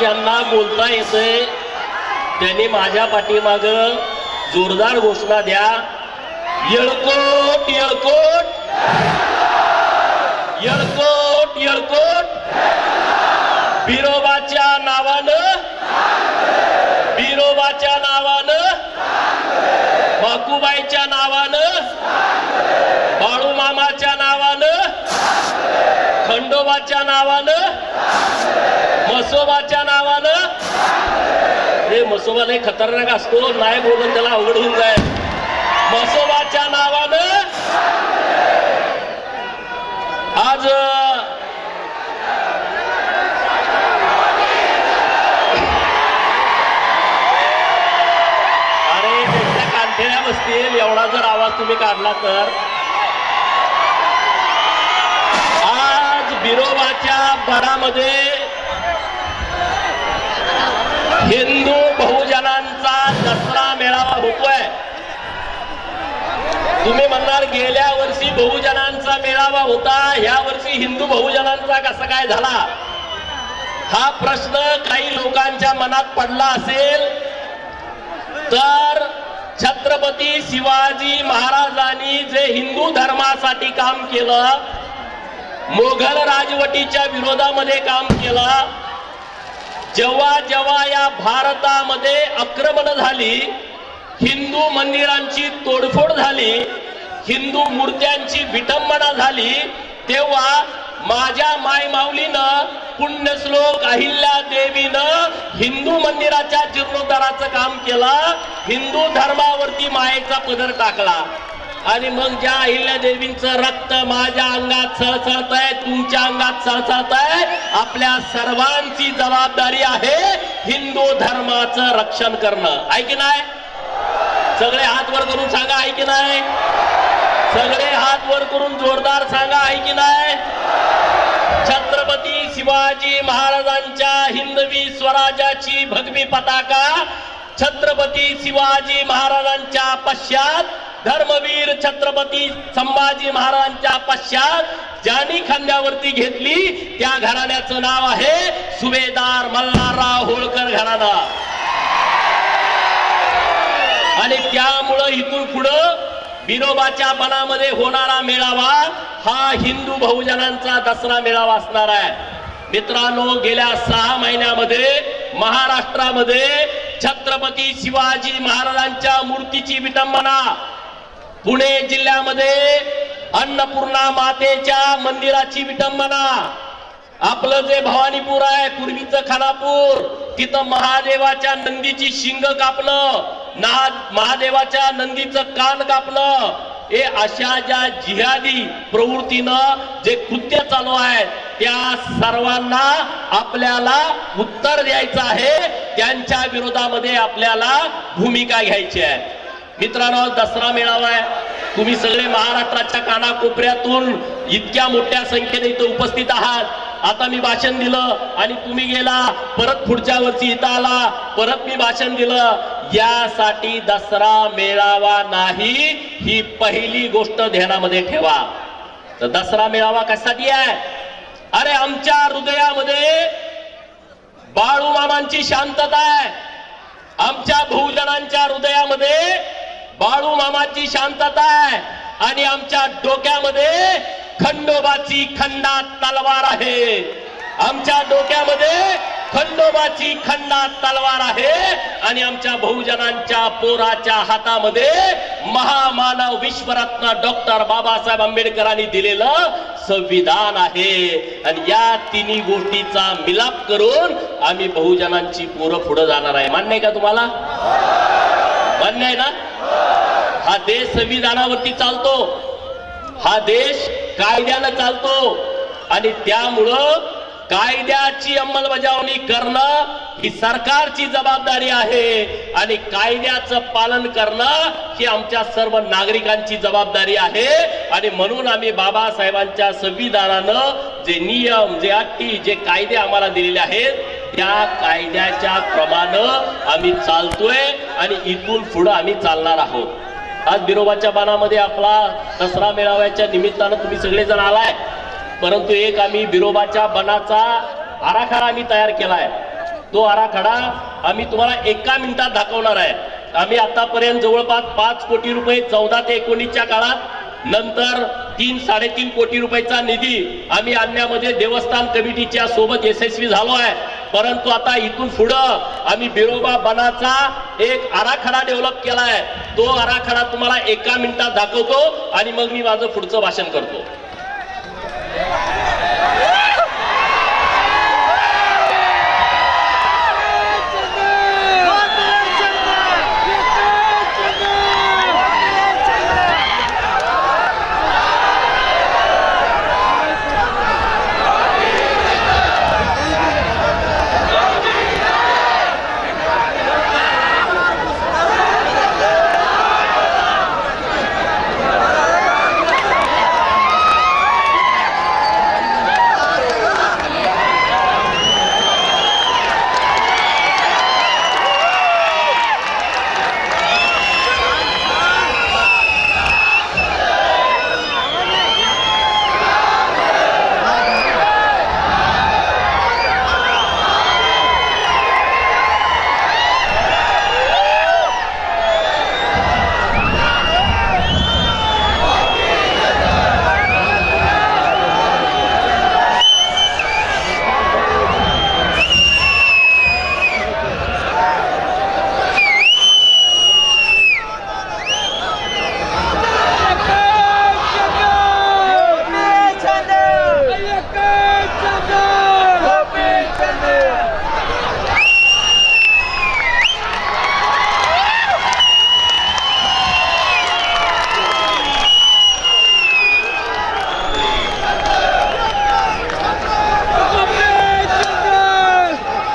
ज्यांना बोलता येतंय त्यांनी माझ्या पाठीमाग जोरदार घोषणा द्या. येळकोट येळकोट. येळकोट येळकोट. बिरोबाच्या नावानं. बिरोबाच्या नावानं. बाकूबाईच्या नावानं बाळूमामाच्या नावानं म्हसोबाच्या नावानं? म्हसोबाच्या नावानं? हे म्हसोबा लय खतरनाक असतो. नाही बोलून त्याला अवघड होऊन जाईल. म्हसोबाच्या नावानं? आज अरे त्यांच्या कांठेऱ्या बसतील. एवढा जर आवाज तुम्ही काढला तर. आज भरामध्ये हिंदू बहुजनांचा दसरा मेळावा होतोय. तुम्ही म्हणणार गेल्या वर्षी बहुजनांचा मेळावा होता ह्या वर्षी हिंदू बहुजनांचा कसा काय झाला? हा प्रश्न काही लोकांच्या मनात पडला असेल तर छत्रपती शिवाजी महाराजांनी जे हिंदू धर्मासाठी काम केलं मोघल राजवटीच्या विरोधामध्ये काम केलं. जेव्हा जेव्हा या भारतामध्ये आक्रमण झाली हिंदू मंदिरांची तोडफोड झाली हिंदू मूर्त्यांची विटंबना झाली तेव्हा माझ्या मायमावलीनं पुण्यश्लोक अहिल्या देवीनं हिंदू मंदिराच्या जीर्णोद्धाराचं काम केलं हिंदू धर्मावरती मायेचा पदर टाकला. आणि मग ज्या अहिल्या देवींचं रक्त माझ्या अंगात सळसळत आहे तुमच्या अंगात सळसळत आहे आपल्या सर्वांची जबाबदारी आहे हिंदू धर्माचं रक्षण करणं. आहे की नाही? सगळे हात वर करून सांगा आहे की नाही? सगळे हात वर करून जोरदार सांगा आहे की नाही? छत्रपती शिवाजी महाराजांच्या हिंदवी स्वराज्याची भगवी पताका छत्रपती शिवाजी महाराजांच्या पश्चात धर्मवीर छत्रपती संभाजी महाराजांच्या पश्चात ज्यांनी खांद्यावरती घेतली त्या घराण्याचं नाव आहे सुभेदार मल्हारराव होळकर घराणा. आणि त्यामुळं इथून पुढं विनोबाच्या बनामध्ये होणारा मेळावा हा हिंदू बहुजनांचा दसरा मेळावा असणार आहे. मित्रांनो गेल्या सहा महिन्यामध्ये महाराष्ट्रामध्ये छत्रपती शिवाजी महाराजांच्या मूर्तीची विटंबना पुणे जिल्ह्यामध्ये अन्नपूर्णा मातेच्या मंदिराची विटंबना. आपलं जे भवानीपूर आहे पूर्वीचं खानापूर तिथं महादेवाच्या नंदीची शिंग कापलं ना- महादेवाच्या नंदीचं कान कापलं. हे अशा ज्या जिहादी प्रवृत्तीनं जे कृत्य चालू आहे त्या सर्वांना आपल्याला उत्तर द्यायचं आहे. त्यांच्या विरोधामध्ये आपल्याला भूमिका घ्यायची आहे. मित्रांनो दसरा मेळावा आहे. तुम्ही सगळे महाराष्ट्राच्या कानाकोपऱ्यातून इतक्या मोठ्या संख्येने इथं उपस्थित आहात. आता मी भाषण दिलं आणि तुम्ही गेला परत पुढच्या वर्षी इथं आला परत मी भाषण दिलं. यासाठी दसरा मेळावा नाही ही पहिली गोष्ट ध्यानामध्ये ठेवा. तर दसरा मेळावा कशासाठी आहे? अरे आमच्या हृदयामध्ये बाळू मामांची शांतता आहे. आमच्या बहुजनांच्या हृदयामध्ये बाळू मामाची शांतता आहे. आणि आमच्या डोक्यामध्ये खंडोबाची खंडात तलवार आहे. आमच्या डोक्यामध्ये खंडोबाची खंडात तलवार आहे. आणि आमच्या बहुजनांच्या पोराच्या हातामध्ये महामानव विश्वरत्न डॉक्टर बाबासाहेब आंबेडकरांनी दिलेलं संविधान आहे. आणि या तिन्ही गोष्टीचा मिलाप करून आम्ही बहुजनांची पोरं पुढे जाणार आहे. मान्य आहे का तुम्हाला? मान्य आहे ना? हा देश संविधानावरती चालतो. हा देश कायद्यानं चालतो. आणि त्यामुळं कायद्याची अंमलबजावणी करणं ही सरकारची जबाबदारी आहे. आणि कायद्याचं पालन करणं ही आमच्या सर्व नागरिकांची जबाबदारी आहे. आणि म्हणून आम्ही बाबासाहेबांच्या संविधानानं जे नियम जे अटी जे कायदे आम्हाला दिलेले आहेत त्या कायद्याच्या प्रमाणं आम्ही चालतोय. आणि इथून पुढं आम्ही चालणार आहोत. आज बिरोबाच्या बाणामध्ये आपला दसरा मेळाव्याच्या निमित्तानं तुम्ही सगळेजण आलाय. परंतु एक आम्ही बिरोबाच्या बनाचा आराखडा आम्ही तयार केलाय. तो आराखडा आम्ही तुम्हाला एका मिनिटात दाखवणार आहे. आम्ही आतापर्यंत जवळपास पाच कोटी रुपये चौदा ते एकोणीसच्या काळात नंतर तीन साडेतीन कोटी रुपयाचा निधी आम्ही आणण्यामध्ये देवस्थान कमिटीच्या सोबत यशस्वी झालो आहे. परंतु आता इथून पुढं आम्ही बिरोबा बनाचा एक आराखडा डेव्हलप केला आहे तो आराखडा तुम्हाला एका मिनिटात दाखवतो आणि मग मी माझं पुढचं भाषण करतो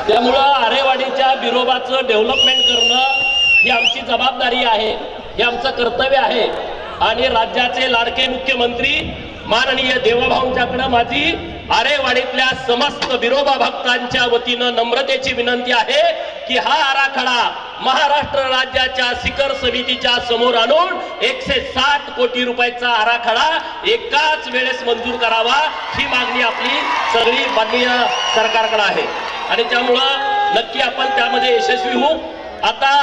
त्यामुळं आरेवाडीच्या बिरोबाचं डेव्हलपमेंट करणं ही आमची जबाबदारी आहे हे आमचं कर्तव्य आहे आणि राज्याचे लाडके मुख्यमंत्री माननीय देवभाऊंच्याकडे माझी आरेवाडीतल्या समस्त विरोबा भक्तांच्या वतीनं नम्रतेची विनंती आहे की हा आराखडा महाराष्ट्र राज्याच्या शिखर समितीच्या समोर आणून एकशे साठ कोटी रुपयाचा आराखडा एकाच वेळेस मंजूर करावा ही मागणी आपली सगळी माननीय सरकारकडे आहे. आणि त्यामुळं नक्की आपण त्यामध्ये यशस्वी होऊ. आता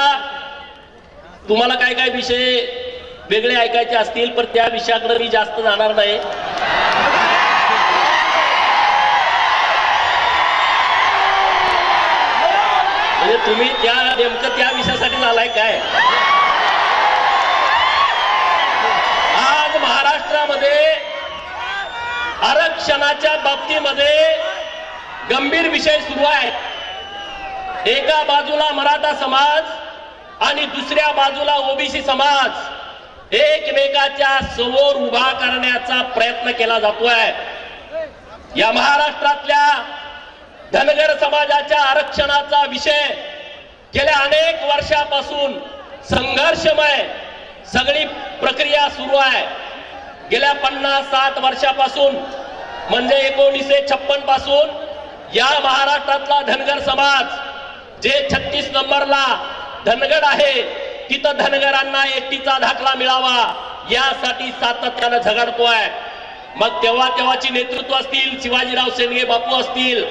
तुम्हाला काय काय विषय वेगळे ऐकायचे असतील पण त्या विषयाकडे मी जास्त जाणार नाही. म्हणजे तुम्ही त्या नेमकं त्या विषयासाठी झालाय काय? आज महाराष्ट्रामध्ये आरक्षणाच्या बाबतीमध्ये गंभीर विषय सुरू आहेत. एका बाजूला मराठा समाज आणि दुसऱ्या बाजूला ओबीसी समाज. एकमेकाच्या समोर उभा करण्याचा प्रयत्न केला जातोय. या महाराष्ट्रातल्या धनगर समाजाच्या आरक्षणाचा विषय गेल्या अनेक वर्षापासून संघर्षमय सगळी प्रक्रिया सुरू आहे. गेल्या पन्नास साठ वर्षापासून म्हणजे एकोणीसशे छप्पनपासून या महाराष्ट्रातला धनगर समाज जे छत्तीस नंबरला धनगड आहे तिथं धनगरांना एसटीचा दाखला मिळावा यासाठी सातत्यानं झगडतोय. मग तेव्हा तेव्हाची नेतृत्व असतील शिवाजीराव शेंडगे बापू असतील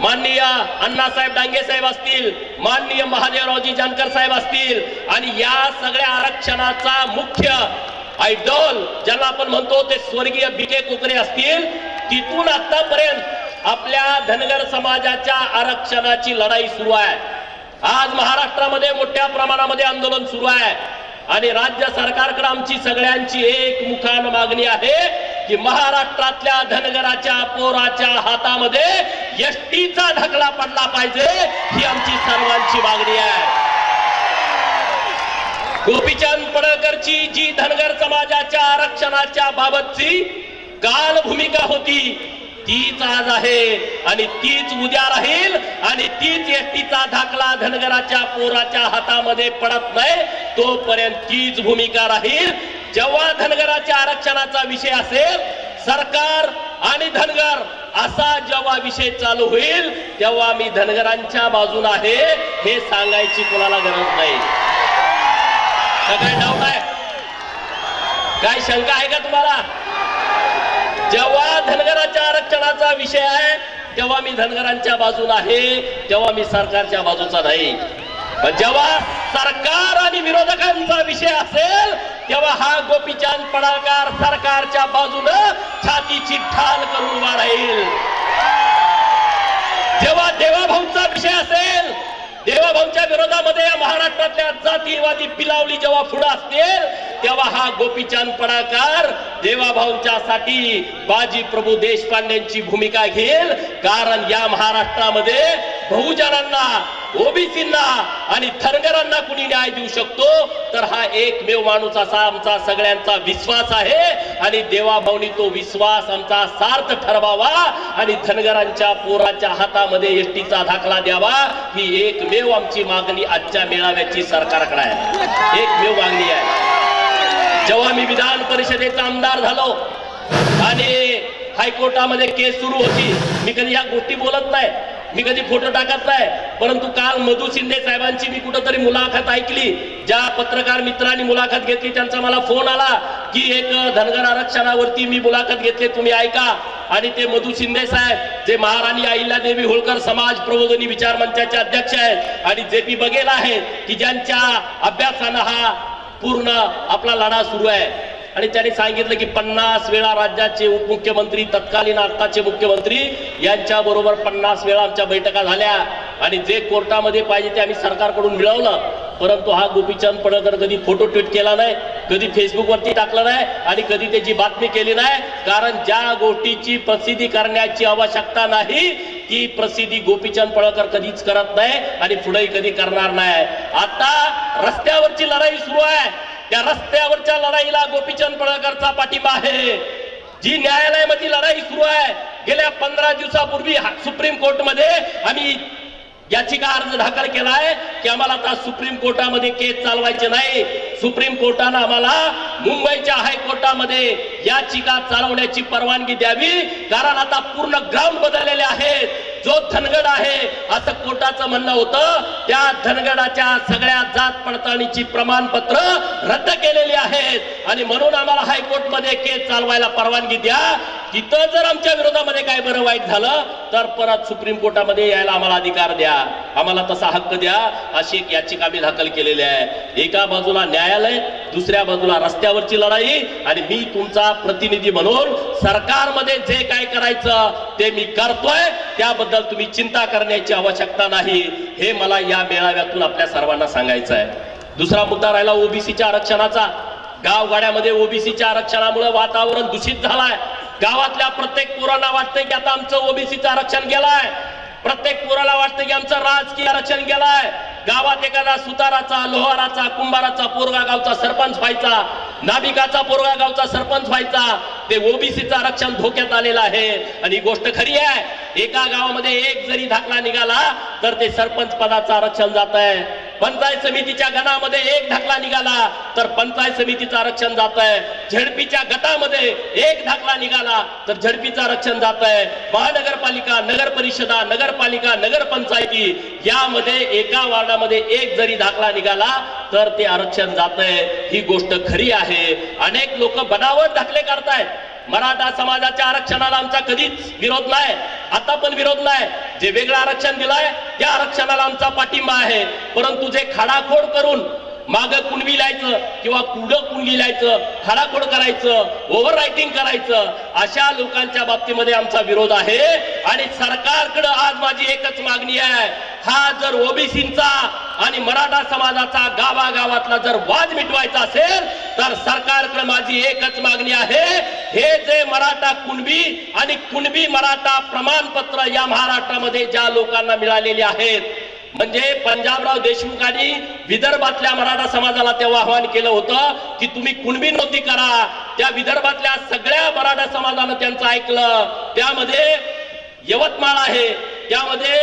माननीय अण्णासाहेब डांगे साहेब असतील माननीय महादेवरावजी जानकर साहेब असतील आणि या सगळ्या आरक्षणाचा मुख्य आयडॉल ज्याला आपण म्हणतो ते स्वर्गीय भिके कुकरे असतील तिथून आतापर्यंत आपल्या धनगर समाजाच्या आरक्षणाची लढाई सुरू आहे. आज महाराष्ट्रामध्ये मोठ्या प्रमाणामध्ये आंदोलन सुरू आहे. आणि राज्य सरकारकडे आमची सगळ्यांची एक मुखान मागणी आहे की महाराष्ट्रातल्या धनगराच्या पोराच्या हातामध्ये एसटीचा ढकला पडला पाहिजे ही आमची सर्वांची मागणी आहे. गोपीचंद पडळकरची जी धनगर समाजाच्या आरक्षणाच्या बाबतची काल भूमिका होती तीच आज आहे आणि तीच उद्या राहील आणि तीच एसटीचा धाकला धनगराच्या पोराच्या हातामध्ये पडत नाही तोपर्यंत तीच भूमिका राहील. जेव्हा धनगराच्या आरक्षणाचा विषय असेल सरकार आणि धनगर असा जेव्हा विषय चालू होईल तेव्हा मी धनगरांच्या बाजून आहे हे सांगायची कोणाला गरज नाही. का काय डाऊट आहे? काय शंका आहे का तुम्हाला? जेव्हा विषय आहे. तेव्हा मी धनगरांच्या बाजूला आहे तेव्हा मी सरकारच्या बाजूचा नाही. पण जेव्हा सरकार आणि विरोधकांचा विषय असेल तेव्हा हा गोपीचंद पडाळकर सरकारच्या बाजूनं छातीची ठाल करून उभा राहील. जेव्हा देवाभाऊचा विषय असेल देवाभाऊच्या विरोधामध्ये या महाराष्ट्रातल्या जातीवादी पिलावली जेव्हा पुढे असतील तेव्हा हा गोपीचंद पडाकार देवाभाऊंच्या साठी बाजी प्रभू देशपांडेंची भूमिका घेईल. कारण या महाराष्ट्रामध्ये बहुजनांना ओबीसींना आणि थरगरांना कुणी न्याय देऊ शकतो? तर हा एकमेव माणूस असा आमचा सगळ्यांचा विश्वास आहे. आणि देवाभाऊनी तो विश्वास आमचा सार्थ ठरवावा आणि धनगरांच्या पोराच्या हातामध्ये एसटीचा दाखला द्यावा. ही एकमेव आमची मागणी आजच्या मेळाव्याची सरकारकडे आहे. एकमेव मागणी आहे. जेव्हा मी विधान परिषदेचा आमदार झालो आणि हायकोर्टामध्ये केस सुरू होती मी कधी ह्या गोष्टी बोलत नाही मी कधी फोटो टाकत नाही परंतु काल मधु शिंदे साहेबांची मी कुठंतरी मुलाखत ऐकली ज्या पत्रकार मित्रांनी मुलाखत घेतली त्यांचा मला फोन आला की एक धनगर आरक्षणावरती मी मुलाखत घेतली तुम्ही ऐका. आणि ते मधु शिंदे साहेब जे महाराणी अहिल्यादेवी होळकर समाज प्रबोधनी विचार मंचाचे अध्यक्ष आहेत आणि जे पी बघेल आहेत की ज्यांच्या अभ्यासानं हा पूर्ण आपला लढा सुरू आहे. आणि त्यांनी सांगितलं की पन्नास वेळा राज्याचे उपमुख्यमंत्री तत्कालीन आत्ताचे मुख्यमंत्री यांच्या बरोबर पन्नास वेळा आमच्या बैठका झाल्या. आणि जे कोर्टामध्ये पाहिजे ते आम्ही सरकारकडून मिळवलं. परंतु हा गोपीचंद पडळकर कधी फोटो ट्विट केला नाही कधी फेसबुकवरती टाकला नाही आणि कधी त्याची बातमी केली नाही. कारण ज्या गोष्टीची प्रसिद्धी करण्याची आवश्यकता नाही ती प्रसिद्धी गोपीचंद पळकर कधीच करत नाही आणि पुढेही कधी करणार नाही. आता रस्त्यावरची लढाई सुरू आहे. त्या रस्त्यावरच्या लढाईला गोपीचंद पळकरचा पाठिंबा आहे. जी न्यायालयामध्ये लढाई सुरू आहे गेल्या पंधरा दिवसापूर्वी सुप्रीम सुप्रीम कोर्टमध्ये आम्ही याचिका अर्ज दाखल केलाय की आम्हाला आता सुप्रीम कोर्टामध्ये केस चालवायचे नाही. सुप्रीम कोर्टानं आम्हाला मुंबईच्या हायकोर्टामध्ये याचिका चालवण्याची परवानगी द्यावी कारण आता पूर्ण ग्राउंड बदललेले आहेत. जो धनगड आहे असं कोर्टाचं म्हणणं होतं त्या धनगडाच्या सगळ्या जात पडताळणीची प्रमाणपत्र रद्द केलेली आहेत. आणि म्हणून आम्हाला हायकोर्टमध्ये केस चालवायला परवानगी द्या. तिथं जर आमच्या विरोधामध्ये काय बरं वाईट झालं तर परत सुप्रीम कोर्टामध्ये यायला आम्हाला अधिकार द्या. आम्हाला तसा हक्क द्या. अशी एक याचिका आम्ही दाखल केलेली आहे. एका बाजूला न्यायालय दुसऱ्या बाजूला रस्त्यावरची लढाई आणि मी तुमचा प्रतिनिधी म्हणून सरकारमध्ये जे काय करायचं ते मी करतोय. त्याबद्दल तुम्ही चिंता करण्याची आवश्यकता नाही. हे मला या मेळाव्यातून आपल्या सर्वांना सांगायचं आहे. दुसरा मुद्दा राहिला ओबीसीच्या आरक्षणाचा. गावगाड्यामध्ये ओबीसीच्या आरक्षणामुळे वातावरण दूषित झालाय. गावातल्या प्रत्येक पोरांना वाटतंय की आता आमचं ओबीसीचं आरक्षण गेलाय. प्रत्येक पोराला वाटतं की आमचं राजकीय आरक्षण गेलाय. गावात एखादा सुताराचा लोहाराचा कुंभाराचा पोरगा गावचा सरपंच व्हायचा नाभिकाचा पोरगा गावचा सरपंच व्हायचा ते ओबीसीचा आरक्षण धोक्यात आलेलं आहे. आणि ही गोष्ट खरी आहे एका गावामध्ये एक जरी धाकला निघाला तर ते सरपंच पदाचं आरक्षण जात आहे पंचायत समितीच्या गणामध्ये एक दाखला निघाला तर पंचायत समितीचं आरक्षण जात आहे झडपीच्या गटामध्ये एक धाकला निघाला तर झडपीचं आरक्षण जात आहे महानगरपालिका नगर परिषदा नगरपालिका नगरपंचायती यामध्ये एका वार्डामध्ये एक जरी धाकला निघाला तर ते आरक्षण जात आहे ही गोष्ट खरी आहे. अनेक लोक बनावट दाखले करतायत मराठा समाजाच्या आरक्षणाला आमचा कधीच विरोध नाही. आता पण विरोध नाही. जे वेगळं आरक्षण दिलंय त्या आरक्षणाला आमचा पाठिंबा आहे. परंतु जे खाडाखोड करून माग कुणवी लिहायचं किंवा पुढं कुणवी लिहायचं खाडाखोड करायचं ओव्हर रायटिंग करायचं अशा लोकांच्या बाबतीमध्ये आमचा विरोध आहे. आणि सरकारकडे आज माझी एकच मागणी आहे. हा जर ओबीसींचा आणि मराठा समाजाचा गावागावातला जर वाद मिटवायचा असेल तर सरकारकडे माझी एकच मागणी आहे. हे जे मराठा कुणबी आणि कुणबी मराठा प्रमाणपत्र या महाराष्ट्रामध्ये ज्या लोकांना मिळालेली आहेत म्हणजे पंजाबराव देशमुखांनी विदर्भातल्या मराठा समाजाला तेव्हा आवाहन केलं होतं की तुम्ही कुणबी नोंदी करा. त्या विदर्भातल्या सगळ्या मराठा समाजानं त्यांचं ऐकलं. त्यामध्ये यवतमाळ आहे त्यामध्ये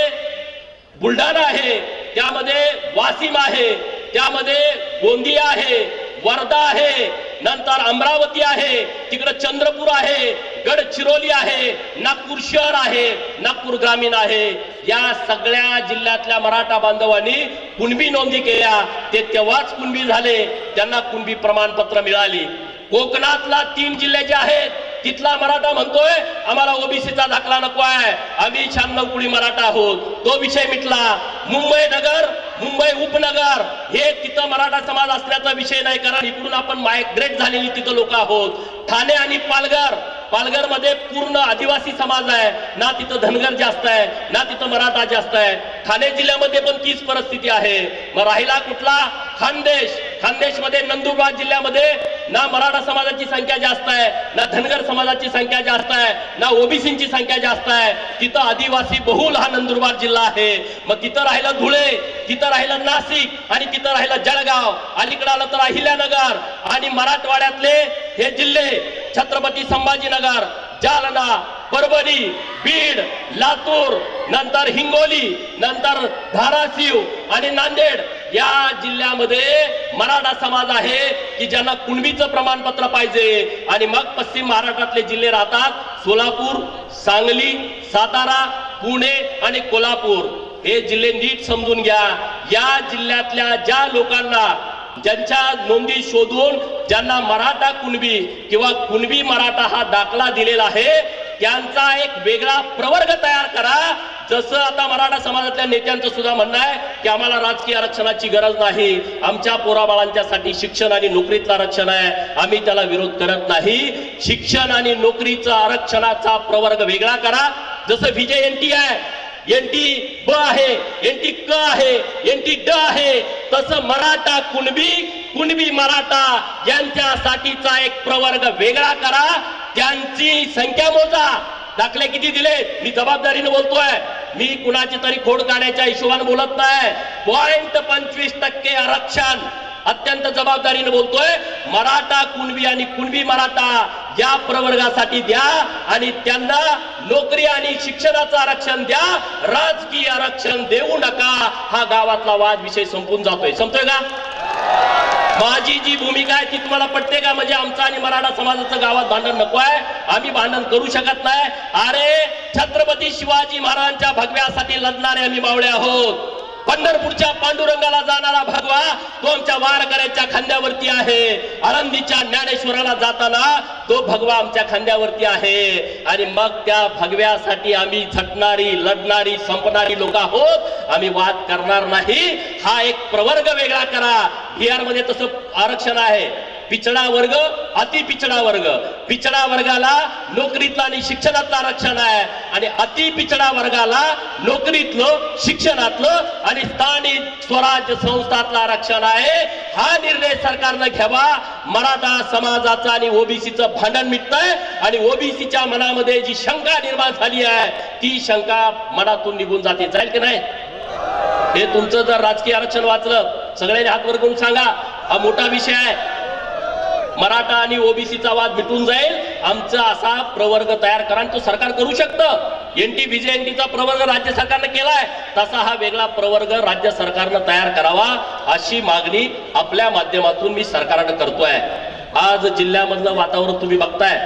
बुलढाणा आहे त्यामध्ये वासिम आहे त्यामध्ये गोंदिया आहे वर्धा आहे नंतर अमरावती आहे तिकडे चंद्रपूर आहे गडचिरोली आहे नागपूर शहर आहे नागपूर ग्रामीण आहे. या सगळ्या जिल्ह्यातल्या मराठा बांधवांनी कुणबी नोंदी केल्या ते तेव्हाच कुणबी झाले त्यांना कुणबी प्रमाणपत्र मिळाली. कोकणातला तीन जिल्हे जे आहेत तिथला मराठा म्हणतोय आम्हाला ओबीसीचा दाखला नको आहे. आम्ही शहाण्णव कुळी मराठा आहोत. तो विषय मिटला. मुंबई नगर मुंबई उपनगर हे तिथं मराठा समाज असल्याचा विषय नाही कारण इकडून आपण मायग्रेट झालेली तिथं लोक आहोत. ठाणे आणि पालघर पालघरमध्ये पूर्ण आदिवासी समाज आहे. ना तिथं धनगर जास्त आहे ना तिथं मराठा जास्त आहे. ठाणे जिल्ह्यामध्ये पण तीच परिस्थिती आहे. मग राहिला कुठला? खानदेश. खानदेशमध्ये नंदुरबार जिल्ह्यामध्ये ना मराठा समाजाची संख्या जास्त आहे ना धनगर समाजाची संख्या जास्त आहे ना ओबीसीची संख्या जास्त आहे. तिथं आदिवासी बहुल हा नंदुरबार जिल्हा आहे. मग तिथं राहिलं धुळे तिथं राहिलं नाशिक आणि तिथं राहिलं जळगाव. अलीकडे आलं तर अहिल्यानगर आणि मराठवाड्यातले हे जिल्हे छत्रपती संभाजीनगर जालना परभणी बीड लातूर नंतर हिंगोली नंतर धाराशिव आणि नांदेड या जिल्ह्यामध्ये मराठा समाज आहे की ज्यांना कुणबीचं प्रमाणपत्र पाहिजे. आणि मग पश्चिम महाराष्ट्रातले जिल्हे राहतात सोलापूर सांगली सातारा पुणे आणि कोल्हापूर. हे जिल्हे नीट समजून घ्या. या जिल्ह्यातल्या ज्या लोकांना ज्यांच्या नोंदी शोधून ज्यांना मराठा कुणबी किंवा कुणबी मराठा हा दाखला दिलेला आहे त्यांचा एक वेगळा प्रवर्ग तयार करा. जसं आता मराठा समाजातल्या नेत्यांचं सुद्धा म्हणणं आहे की आम्हाला राजकीय आरक्षणाची गरज नाही. आमच्या पोराबाळांच्यासाठी शिक्षण आणि नोकरीतलं आरक्षण आहे. आम्ही त्याला विरोध करत नाही. शिक्षण आणि नोकरीचं आरक्षणाचा प्रवर्ग वेगळा करा. जसं विजय एनटी आहे एनटी ब आहे एनटी क आहे एनटी ड आहे तसं मराठा कुणबी कुणबी मराठा यांच्यासाठीचा एक प्रवर्ग वेगळा करा. त्यांची संख्या मोजा. दाखले किती दिले? मी जबाबदारीने बोलतोय. मी कुणाची तरी खोड काढायच्या हिशोबाने बोलत नाही. पॉइंट पंचवीस टक्के आरक्षण. अत्यंत जबाबदारीने बोलतोय. मराठा कुणबी आणि कुणबी मराठा या प्रवर्गासाठी द्या आणि त्यांना नोकरी आणि शिक्षणाचं आरक्षण द्या. राजकीय आरक्षण देऊ नका. हा गावातला वाद विषय संपून जातोय. संपतोय का? माझी जी भूमिका आहे ती तुम्हाला पटते का? म्हणजे आमचं आणि मराठा समाजाचं गावात भांडण नको आहे. आम्ही भांडण करू शकत नाही. अरे छत्रपती शिवाजी महाराजांच्या भगव्यासाठी लढणारे आम्ही मावळे आहोत. पंढरपूरच्या पांडुरंगाला जाणारा भगवा तो आमच्या वारकऱ्याच्या खांद्यावरती आहे. आळंदीच्या ज्ञानेश्वराला जाताना तो भगवा आमच्या खांद्यावरती आहे. आणि मग त्या भगव्यासाठी आम्ही झटणारी लढणारी संपणारी लोक आहोत. आम्ही वाद करणार नाही. हा एक प्रवर्ग वेगळा करा. बिहारमध्ये तसं आरक्षण आहे. पिछडा वर्ग अति पिछडा वर्ग. पिछडा वर्गाला नोकरीतलं आणि शिक्षणातलं आरक्षण आहे. आणि अति पिछडा वर्गाला नोकरीतलं शिक्षणातलं आणि स्थानिक स्वराज्य संस्थातलं आरक्षण आहे. हा निर्णय सरकारनं घ्यावा. मराठा समाजाचं आणि ओबीसीचं भांडण मिटतंय. आणि ओबीसीच्या मनामध्ये जी शंका निर्माण झाली आहे ती शंका मनातून निघून जाते. जाईल की नाही? हे तुमचं जर राजकीय आरक्षण वाचलं सगळ्यांनी हात वर करून सांगा. हा मोठा विषय आहे. मराठा आणि ओबीसीचा वाद मिटून जाईल. आमचा असा प्रवर्ग तयार करा आणि तो सरकार करू शकतं. एनटी विजय एनटीचा प्रवर्ग राज्य सरकारनं केलाय. तसा हा वेगळा प्रवर्ग राज्य सरकारनं तयार करावा अशी मागणी आपल्या माध्यमातून मी सरकारनं करतोय. आज जिल्ह्यामधलं वातावरण तुम्ही बघताय.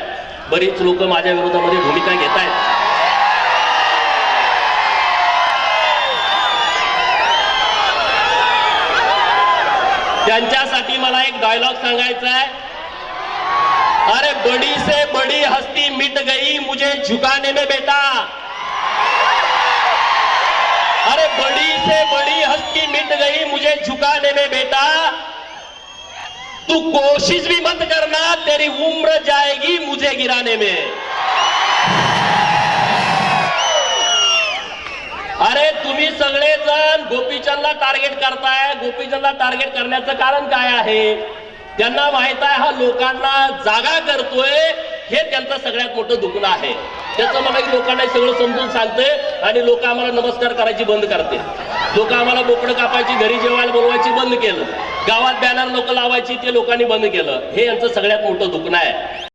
बरीच लोक माझ्या विरोधामध्ये भूमिका घेत आहेत त्यांच्यासाठी मला एक डायलॉग सांगायचा आहे अरे बड़ी से बड़ी हस्ती मिट गई मुझे झुकाने में बेटा। अरे बड़ी से बड़ी हस्ती मिट गई मुझे झुकाने में बेटा। तू कोशिश भी मत करना तेरी उम्र जाएगी मुझे गिराने में। अरे तुम्ही सगळेजण गोपीचंदला टार्गेट करताय गोपीचंदला टार्गेट करण्याचं कारण काय आहे? त्यांना माहीत आहे हा लोकांना जागा करतोय हे त्यांचं सगळ्यात मोठं दुखणं आहे. त्याचं मला लोकांना सगळं समजून सांगते आणि लोक आम्हाला नमस्कार करायची बंद करते लोक आम्हाला बोकडं कापायची घरी जेवायला बोलवायची बंद केलं. गावात बॅनर लोक लावायची ते लोकांनी बंद केलं. हे यांचं सगळ्यात मोठं दुखणं आहे.